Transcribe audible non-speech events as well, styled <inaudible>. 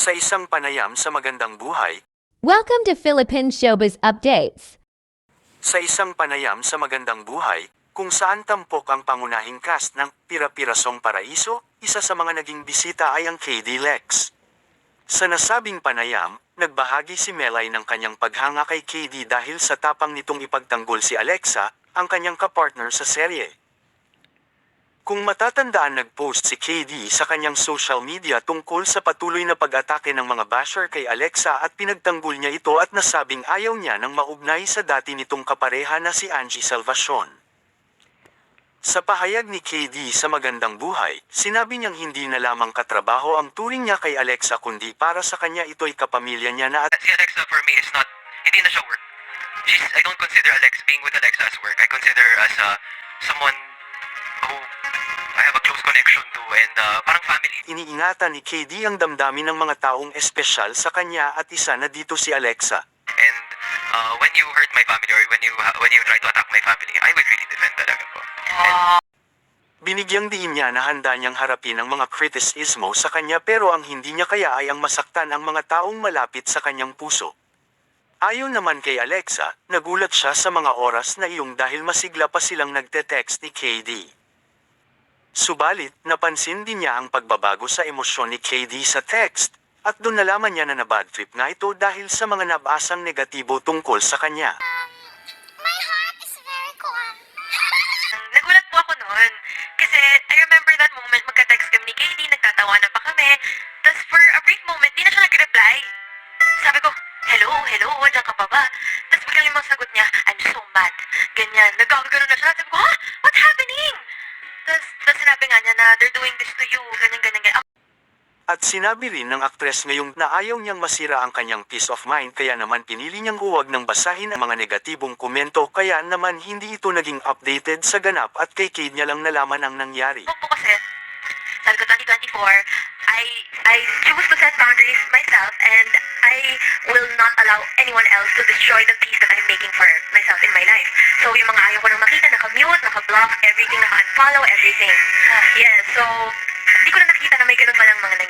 Sa isang panayam sa magandang buhay, Welcome to Philippine Showbiz Updates. sa isang panayam sa magandang buhay, kung saan tampok ang pangunahing cast ng Pira-Pirasong Paraiso, isa sa mga naging bisita ay ang KD Lex. Sa nasabing panayam, nagbahagi si Melay ng kanyang paghanga kay KD dahil sa tapang nitong ipagtanggol si Alexa, ang kanyang kapartner sa serye. Kung matatandaan nag-post si KD sa kanyang social media tungkol sa patuloy na pag-atake ng mga basher kay Alexa at pinagtanggol niya ito at nasabing ayaw niya ng maugnay sa dati nitong kapareha na si Angie Salvacion. Sa pahayag ni KD sa Magandang Buhay, sinabi niyang hindi na lamang katrabaho ang turing niya kay Alexa kundi para sa kanya ito'y kapamilya niya na at si Alexa for me is not, hindi na siya work. She's, I don't consider Alex, being with Alexa as work. I consider as uh, someone connection to and uh, parang family. iniingatan ni KD ang damdamin ng mga taong espesyal sa kanya at isa na dito si Alexa. And uh, when you hurt my family or when you when you try to attack my family, I would really defend talaga po. And Binigyang diin niya na handa niyang harapin ang mga kritisismo sa kanya pero ang hindi niya kaya ay ang masaktan ang mga taong malapit sa kanyang puso. Ayon naman kay Alexa, nagulat siya sa mga oras na iyong dahil masigla pa silang nagte-text ni KD. Subalit, napansin din niya ang pagbabago sa emosyon ni KD sa text, at doon nalaman niya na na-bad trip nga ito dahil sa mga nabasang negatibo tungkol sa kanya. My heart is very cold. <laughs> Nagulat po ako noon. Kasi I remember that moment, magka-text kami ni Katie, nagtatawanan pa kami. Tapos for a brief moment, di na siya nag-reply. Sabi ko, hello, hello, andyan ka pa ba? Tapos biglang yung mga sagot niya, I'm so mad. Ganyan, nagkakagano na siya. Sabi ko, ha? What's happening? Tapos, tapos sinabi nga niya na they're doing this to you, ganyan, ganyan, ganyan. At sinabi rin ng aktres ngayong na ayaw niyang masira ang kanyang peace of mind kaya naman pinili niyang huwag nang basahin ang mga negatibong komento kaya naman hindi ito naging updated sa ganap at kay Kate niya lang nalaman ang nangyari. Ako po kasi, sabi ko 2024, I I choose to set boundaries myself and I will not allow anyone else to destroy the peace that I'm making for myself in my life. So yung mga ayaw ko nang makita, naka-mute, naka-block, everything, naka-unfollow, everything. Yeah, so hindi ko na nakikita na may ganun palang mga nangyayari, ganyan.